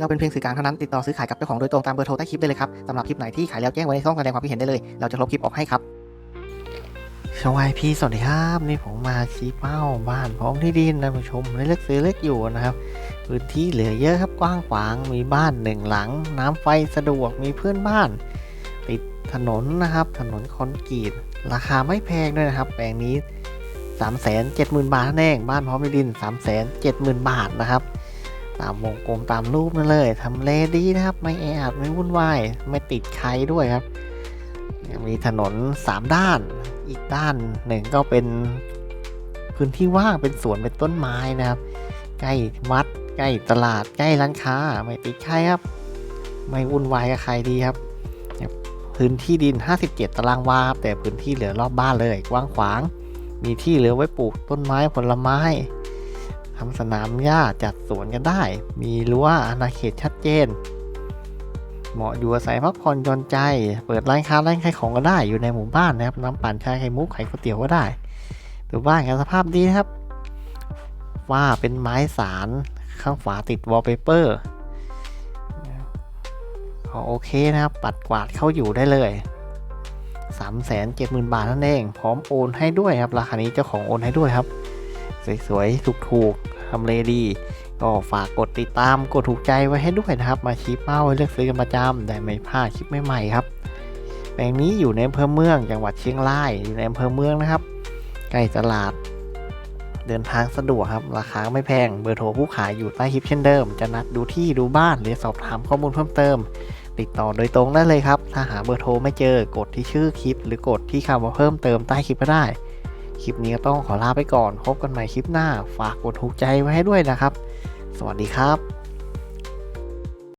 เราเป็นเพียงสื่อกลางเท่านั้นติดต่อซื้อขายกับเจ้าของโดยตรงตามเบอร์โทรใต้คลิปได้เลยครับสำหรับคลิปไหนที่ขายแล้วแจ้งไว้ในช่องแสดงความคิดเห็นได้เลย เราจะลบคลิปออกให้ครับสวัสดีสวัสดีครับนี่ผมมาชี้เป้าบ้านพร้อมที่ดินนะผู้ชมเลือกซื้อเลือกอยู่นะครับพื้นที่เหลือเยอะครับกว้างขวางมีบ้านหนึ่งหลัง น้ำไฟสะดวกมีเพื่อนบ้าน ติดถนนนะครับ ถนนคอนกรีตราคาไม่แพงด้วยนะครับ แปลงนี้ 3 7 0 0 0 0 บาทนั่นเองบ้านพร้อมที่ดิน 3 7 0 0 0 0 บาทนะครับ ตามวงกลมตามรูปนั่นเลยทำเลดีนะครับ ไม่แออัดไม่วุ่นวายไม่ติดใครด้วยครับ มีถนน 3 ด้าน อีกด้านหนึ่งก็เป็นพื้นที่ว่างเป็นสวนเป็นต้นไม้นะครับ ใกล้วัดใกล้ตลาดใกล้ร้านค้าไม่ติดใครครับ ไม่วุ่นวายกับใครดีครับ พื้นที่ดิน 57 ตารางวาแต่พื้นที่เหลือรอบบ้านเลย กว้างขวาง มีที่เหลือไว้ปลูกต้นไม้ผลไม้ ทำสนามหญ้าจัดสวนกันได้ มีรั้วอาณาเขตชัดเจน เหมาะอยู่อาศัยพักผ่อนหย่อนใจ เปิดร้านค้าร้านขายของก็ได้ อยู่ในหมู่บ้านนะครับ น้ำปั่นชาไข่มุกไข่ก๋วยเตี๋ยวก็ได้ดูบ้านกันสภาพดีนะครับ ว่าเป็นไม้สารข้างฝาติดวอลเปเปอร์โอเคนะครับ ปัดกวาดเข้าอยู่ได้เลย3 7 0 0 0 0 บาทนั่นเอง พร้อมโอนให้ด้วยครับ ราคานี้เจ้าของโอนให้ด้วยครับ สวยๆถูกๆทำเลดี ก็ฝากกดติดตามกดถูกใจไว้ให้ด้วยนะครับ มาชี้เป้าเลือกซื้อกันประจำได้ไม่พลาดคลิปใหม่ๆครับแปลงนี้อยู่ในอำเภอเมืองจังหวัดเชียงรายอยู่ในอำเภอเมืองนะครับใกล้ตลาด เดินทางสะดวกครับ ราคาไม่แพงเบอร์โทรผู้ขายอยู่ใต้คลิปเช่นเดิม จะนัดดูที่ดูบ้านหรือสอบถามข้อมูลเพิ่มเติม ติดต่อโดยตรงได้เลยครับ ถ้าหาเบอร์โทรไม่เจอกดที่ชื่อคลิป หรือกดที่คำว่าเพิ่มเติมใต้คลิปก็ได้ คลิปนี้ก็ต้องขอลาไปก่อน พบกันใหม่คลิปหน้า ฝากกดถูกใจไว้ให้ด้วยนะครับ สวัสดีครับ